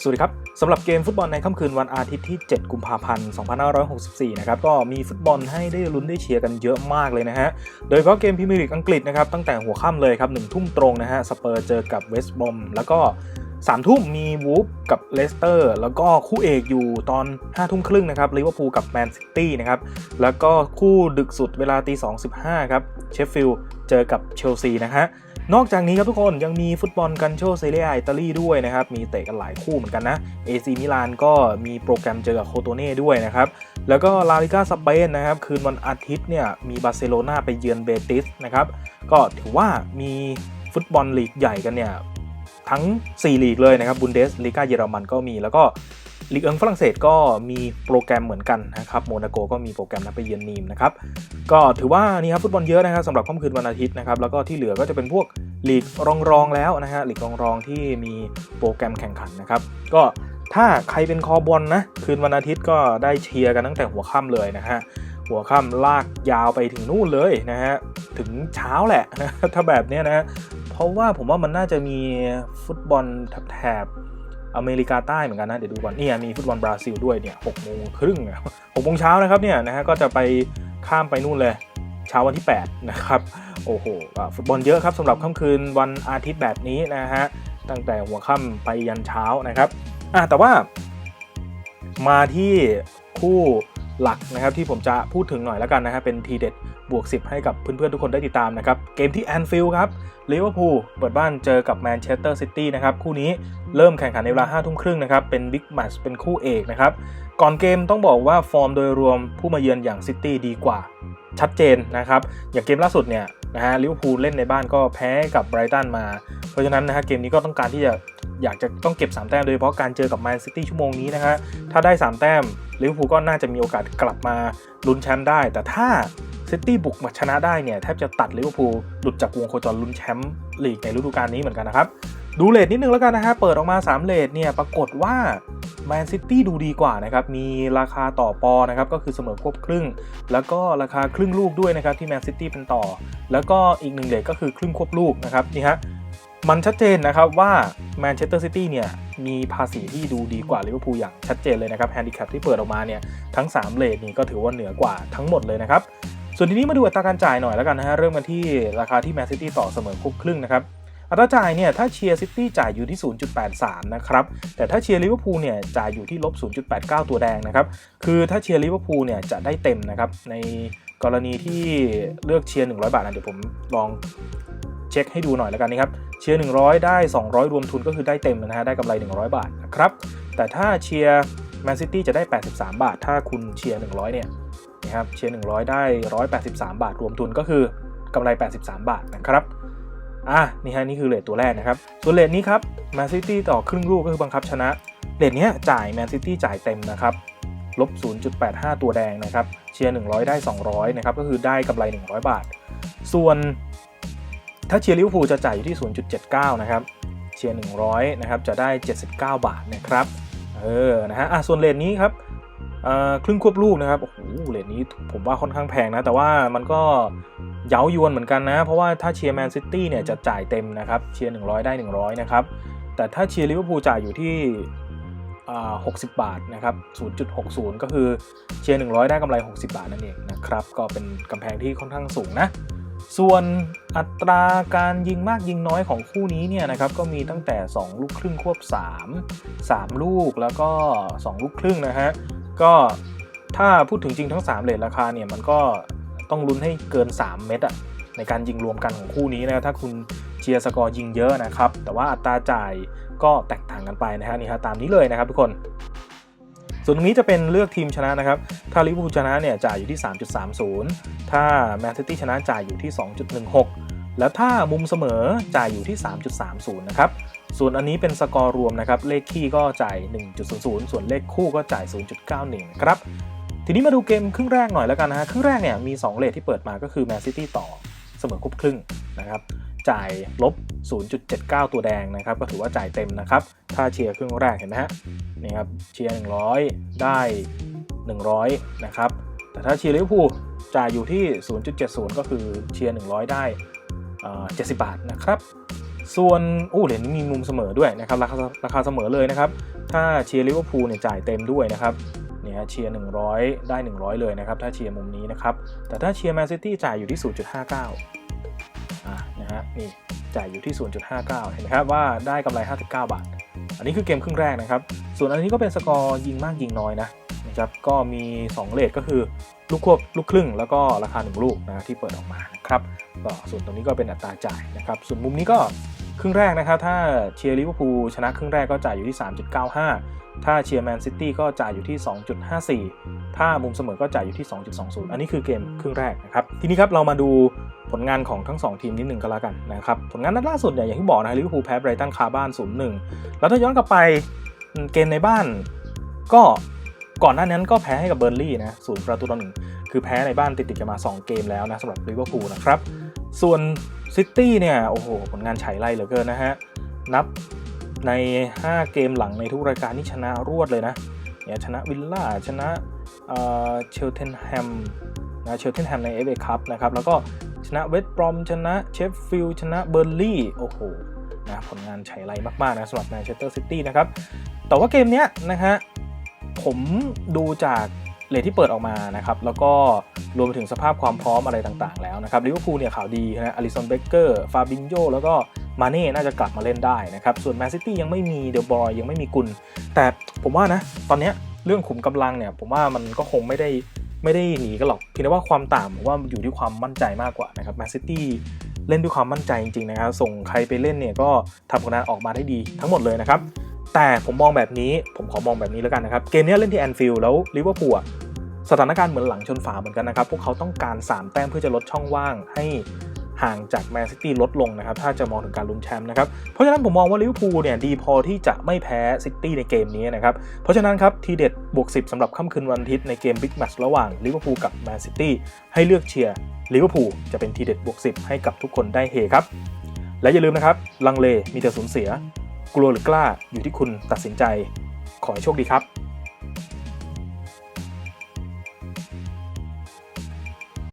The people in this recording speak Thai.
สวัสดีครับสำหรับเกมฟุตบอลในค่ำคืนวันอาทิตย์ที่ 7 กุมภาพันธ์ 2564 นะครับก็มีฟุตบอลให้ได้ลุ้นได้เชียร์กันเยอะมากเลยนะฮะ โดยเฉพาะเกมพรีเมียร์ลีกอังกฤษนะครับตั้งแต่หัวค่ำเลยครับหนึ่งทุ่มตรงนะฮะสเปอร์เจอกับเวสต์บอมแล้วก็สามทุ่มมีวูฟกับเลสเตอร์แล้วก็คู่เอกอยู่ตอน5้าทุ่มครึ่งนะครับลิเวอร์พูลกับแมนซิตี้นะครับแล้วก็คู่ดึกสุดเวลาตีสองสิบห้าครับเชฟฟิลด์ เจอกับเชลซีนะฮะนอกจากนี้ครับทุกคนยังมีฟุตบอลกันโชเซเรียอิตาลีด้วยนะครับ มีเตะกันหลายคู่เหมือนกันนะเอซีมิลานก็มีโปรแกรมเจอกับโคโตเน่ด้วยนะครับ แล้วก็ลาลิกาสเปนนะครับ คืนวันอาทิตย์เนี่ยมีบาร์เซโลนาไปเยือนเบติสนะครับ ก็ถือว่ามีฟุตบอลลีกใหญ่กันเนี่ยทั้ง 4 ลีกเลยนะครับบุนเดสลีกาเยอรมันก็มีแล้วก็ ลีกเอิงฝรั่งเศสก็มีโปรแกรมเหมือนกันนะครับโมนาโกก็มีโปรแกรมนัดไปเยือนนีมนะครับก็ถือว่านี่ครับฟุตบอลเยอะนะครับสำหรับค่ำคืนวันอาทิตย์นะครับแล้วก็ที่เหลือก็จะเป็นพวกลีกรองรองๆแล้วนะฮะลีกรองรองๆที่มีโปรแกรมแข่งขันนะครับก็ถ้าใครเป็นคอบอลนะคืนวันอาทิตย์ก็ได้เชียร์กันตั้งแต่หัวค่ำเลยนะฮะหัวค่ำลากยาวไปถึงนู่นเลยนะฮะถึงเช้าแหละนะถ้าแบบเนี้ยนะเพราะว่าผมว่ามันน่าจะมีฟุตบอลแถบ อเมริกาใต้เหมือนกันนะ เดี๋ยวดูก่อนเนี่ยมีฟุตบอลบราซิลด้วยเนี่ยหกโมงครึ่งหกโมงเช้านะครับเนี่ยนะฮะก็จะไปข้ามไปนู่นเลยเช้าวันที่ 8 นะครับโอ้โหฟุตบอลเยอะครับสำหรับค่ำคืนวันอาทิตย์แบบนี้นะฮะตั้งแต่หัวค่ำไปยันเช้านะครับอะแต่ว่ามาที่คู่ หลักนะครับที่ผมจะพูดถึงหน่อยแล้วกันนะฮะเป็นทีเด็ดบวก 10 ให้กับเพื่อนๆ ทุกคนได้ติดตามนะครับ เกมที่แอนฟิลด์ครับลิเวอร์พูลเปิดบ้านเจอกับแมนเชสเตอร์ซิตี้นะครับ คู่นี้เริ่มแข่งขันในเวลา5ทุ่มครึ่งนะครับ เป็นบิ๊กแมตช์เป็นคู่เอกนะครับ ก่อนเกมต้องบอกว่าฟอร์มโดยรวมผู้มาเยือนอย่างซิตี้ดีกว่า ชัดเจนนะครับ อย่างเกมล่าสุดเนี่ยนะฮะลิเวอร์พูลเล่นในบ้านก็แพ้กับไบรตันมา เพราะฉะนั้นนะฮะเกมนี้ก็ต้องการที่จะอยากจะต้องเก็บ 3 แต้มโดยเฉพาะการเจอกับแมนซิตี้ชั่วโมงนี้นะฮะถ้าได้ 3 แต้ม ลิเวอร์พูลก็น่าจะมีโอกาสกลับมาลุ้นแชมป์ได้ แต่ถ้าซิตี้บุกมาชนะได้เนี่ยแทบจะตัดลิเวอร์พูลหลุดจากวงโคจรลุ้นแชมป์ลีกในฤดูกาลนี้เหมือนกันนะครับ ดูเลทนิดนึงแล้วกันนะฮะเปิดออกมา 3เลทเนี่ยปรากฏว่าแมนซิตี้ดูดีกว่านะครับ มีราคาต่อปอนะครับก็คือเสมอควบครึ่ง แล้วก็ราคาครึ่งลูกด้วยนะครับที่แมนซิตี้เป็นต่อ แล้วก็อีกหนึ่งเลทก็คือครึ่งควบลูกนะครับนี่ฮะ มันชัดเจนนะครับว่าแมนเชสเตอร์ซิตี้เนี่ยมีภาษีที่ดูดีกว่าลิเวอร์พูลอย่างชัดเจนเลยนะครับแฮนดิแคปที่เปิดออกมาเนี่ยทั้ง 3 เลทนี้ก็ถือว่าเหนือกว่าทั้งหมดเลยนะครับ ส่วนทีนี้มาดูอัตราการจ่ายหน่อยแล้วกันนะฮะเริ่มกันที่ราคาที่แมนซิตี้ต่อเสมอควบครึ่งนะครับอัตราจ่ายเนี่ยถ้าเชียร์ซิตี้จ่ายอยู่ที่ 0.83 นะครับ แต่ถ้าเชียร์ลิเวอร์พูลเนี่ยจ่ายอยู่ที่ลบ 0.89 ตัวแดงนะครับ คือถ้าเชียร์ลิเวอร์พูลเนี่ยจะได้เต็มนะครับ ในกรณีที่เลือกเชียร์ 100 บาทนะเดี๋ยวผมลอง เช็คให้ดูหน่อยแล้วกันนะครับ เชียร์ 100 ได้ 200 รวมทุนก็คือได้เต็มนะฮะ ได้กำไร 100 บาทนะครับ แต่ถ้าเชียร์แมนซิตี้จะได้ 83 บาท ถ้าคุณเชียร์ 100 เนี่ยนะครับ เชียร์ 100 ได้ 183 บาท รวมทุนก็คือกำไร 83 บาทนะครับ อะ นี่ฮะ นี่คือเลทตัวแรกนะครับ ส่วนเลทนี้ครับแมนซิตี้ต่อครึ่งลูกก็คือบังคับชนะ เลทเนี้ยจ่ายแมนซิตี้จ่ายเต็มนะครับลบ 0.85 ตัวแดงนะครับ เชียร์ 100 ได้ 200 นะครับ ก็คือได้กำไร 100 บาท ส่วน ถ้าเชียร์ลิเวอร์พูลจะจ่ายอยู่ที่ 0.79 นะครับ เชียร์ 100 นะครับ จะได้ 79 บาทนะครับ เออ นะฮะ อะ ส่วนเลทนี้ครับอ่อครึ่งควบลูกนะครับ โอ้โห เลทนี้ผมว่าค่อนข้างแพงนะ แต่ว่ามันก็เย้ายวนเหมือนกันนะ เพราะว่าถ้าเชียร์แมนซิตี้เนี่ยจะจ่ายเต็มนะครับ เชียร์ 100 ได้ 100 นะครับ แต่ถ้าเชียร์ลิเวอร์พูลจ่ายอยู่ที่อ่า60 บาทนะครับ 0.60 ก็คือเชียร์ 100 ได้กำไร 60 บาทนั่นเองนะครับ ก็เป็นกำแพงที่ค่อนข้างสูงนะ ส่วนอัตราการยิงมากยิงน้อยของคู่นี้เนี่ยนะครับก็มีตั้งแต่ 2 ลูกครึ่งควบ 3 3 ลูกแล้วก็ 2 ลูกครึ่งนะฮะก็ถ้าพูดถึงจริงทั้ง 3เลทราคาเนี่ยมันก็ต้องลุ้นให้เกิน 3 เม็ดอะในการยิงรวมกันของคู่นี้นะถ้าคุณเชียร์สกอร์ยิงเยอะนะครับ แต่ว่าอัตราจ่ายก็แตกต่างกันไปนะฮะนี่ฮะตามนี้เลยนะครับทุกคน ส่วนตรงนี้จะเป็นเลือกทีมชนะนะครับ ถ้าลิเวอร์พูลชนะเนี่ยจ่ายอยู่ที่ 3.30 ถ้าแมนซิตี้ชนะจ่ายอยู่ที่ 2.16 แล้วถ้ามุมเสมอจ่ายอยู่ที่ 3.30 นะครับ ส่วนอันนี้เป็นสกอร์รวมนะครับ เลขคี่ก็จ่าย 1.00 ส่วนเลขคู่ก็จ่าย 0.91 ครับ ทีนี้มาดูเกมครึ่งแรกหน่อยแล้วกันนะฮะ ครึ่งแรกเนี่ยมี 2 เลทที่เปิดมาก็คือแมนซิตี้ต่อเสมอครบครึ่งนะครับ จ่ายลบ 0.79 ตัวแดงนะครับ ก็ถือว่าจ่ายเต็มนะครับ ถ้าเชียร์ครึ่งแรกเห็นไหมฮะนี่ครับเชียร์ 100 ได้ 100 นะครับ แต่ถ้าเชียร์ลิเวอร์พูลจ่ายอยู่ที่ 0.70 ก็คือเชียร์ 100 ได้70 บาทนะครับ ส่วนอู้เหรียญนี้มีมุมเสมอด้วยนะครับราคาราคาเสมอเลยนะครับ ถ้าเชียร์ลิเวอร์พูลเนี่ยจ่ายเต็มด้วยนะครับเนี่ยเชียร์ 100 ได้ 100 เลยนะครับ ถ้าเชียร์มุมนี้นะครับ แต่ถ้าเชียร์แมนซิตี้จ่ายอยู่ที่ 0.59 นะฮะนี่จ่ายอยู่ที่ 0.59 เห็นไหมครับว่าได้กำไร 59 บาท อันนี้คือเกมครึ่งแรกนะครับ ส่วนอันนี้ก็เป็นสกอร์ยิงมากยิงน้อยนะนะครับก็มี2เลทก็คือลูกควบลูกครึ่ง แล้วก็ราคา 1 ลูกนะที่เปิดออกมานะครับก็ส่วนตรงนี้ก็เป็นอัตราจ่ายนะครับส่วนมุมนี้ก็ครึ่งแรกนะครับ ถ้าเชียร์ลิเวอร์พูลชนะครึ่งแรกก็จ่ายอยู่ที่ 3.95 ถ้าเชียร์แมนซิตี้ก็จ่ายอยู่ที่ 2.54 ถ้ามุมเสมอก็จ่ายอยู่ที่ 2.20 อันนี้คือเกมครึ่งแรกนะครับ ทีนี้ครับเรามาดูผลงานของทั้ง 2 ทีมนิดหนึ่งกันแล้วกันนะครับ ผลงานนัดล่าสุดเนี่ยอย่างที่บอกนะลิเวอร์พูลแพ้ไบรตันคาบ้าน 0-1 แล้วถ้าย้อนกลับไปเกมในบ้านก็ก่อนหน้านั้นก็แพ้ให้กับเบอร์ลี่นะศูนย์ประตูต่อหนึ่งคือแพ้ในบ้านติดๆกันมา 2 เกมแล้วนะสำหรับลิเวอร์พูลนะครับ ส่วนซิตี้เนี่ย โอ้โห ผลงานฉายไล่เหลือเกินนะฮะ นับ ใน 5 เกมหลังในทุกรายการที่ชนะรวดเลยนะเนี่ยชนะวิลล่าชนะเชลเทนแฮมนะเชลเทนแฮมใน FA คัพนะครับแล้วก็ชนะเวสต์บรอมชนะเชฟฟิลด์ชนะเบอร์ลี่โอ้โหนะผลงานฉายไล่มาก ๆ นะสำหรับแมนเชสเตอร์ซิตี้นะครับ แต่ว่าเกมเนี้ยนะฮะผมดูจากเลทที่เปิดออกมานะครับ แล้วก็รวมไปถึงสภาพความพร้อมอะไรต่างๆแล้วนะครับลิเวอร์พูลเนี่ยข่าวดีนะอลิสันเบเกอร์ฟาบินโยแล้วก็ มาเน่น่าจะกลับมาเล่นได้นะครับ ส่วนแมนซิตี้ยังไม่มีเดอะบอยยังไม่มีกุล แต่ผมว่านะ ตอนนี้เรื่องขุมกำลังเนี่ย ผมว่ามันก็คงไม่ได้ไม่ได้หนีกันหรอกเพียงแต่ว่าความต่างผมว่าอยู่ที่ความมั่นใจมากกว่านะครับแมนซิตี้เล่นด้วยความมั่นใจจริงๆนะครับ ส่งใครไปเล่นเนี่ยก็ทำผลงานออกมาได้ดีทั้งหมดเลยนะครับแต่ผมมองแบบนี้ผมขอมองแบบนี้แล้วกันนะครับ เกมนี้เล่นที่แอนฟิลด์แล้วลิเวอร์พูลสถานการณ์เหมือนหลังชนฝาเหมือนกันนะครับ พวกเขาต้องการ 3 แต้มเพื่อจะลดช่องว่างให้ ห่างจากแมนซิตี้ลดลงนะครับ ถ้าจะมองถึงการลุ้นแชมป์นะครับ เพราะฉะนั้นผมมองว่าลิเวอร์พูลเนี่ยดีพอที่จะไม่แพ้ซิตี้ในเกมนี้นะครับ เพราะฉะนั้นครับทีเด็ดบวก 10สำหรับค่ำคืนวันอาทิตย์ในเกมบิ๊กแมตช์ระหว่างลิเวอร์พูลกับแมนซิตี้ให้เลือกเชียร์ลิเวอร์พูลจะเป็นทีเด็ดบวก 10 ให้กับทุกคนได้เฮครับและอย่าลืมนะครับลังเลมีแต่สูญเสีย กลัวหรือกล้าอยู่ที่คุณตัดสินใจ ขอให้โชคดีครับ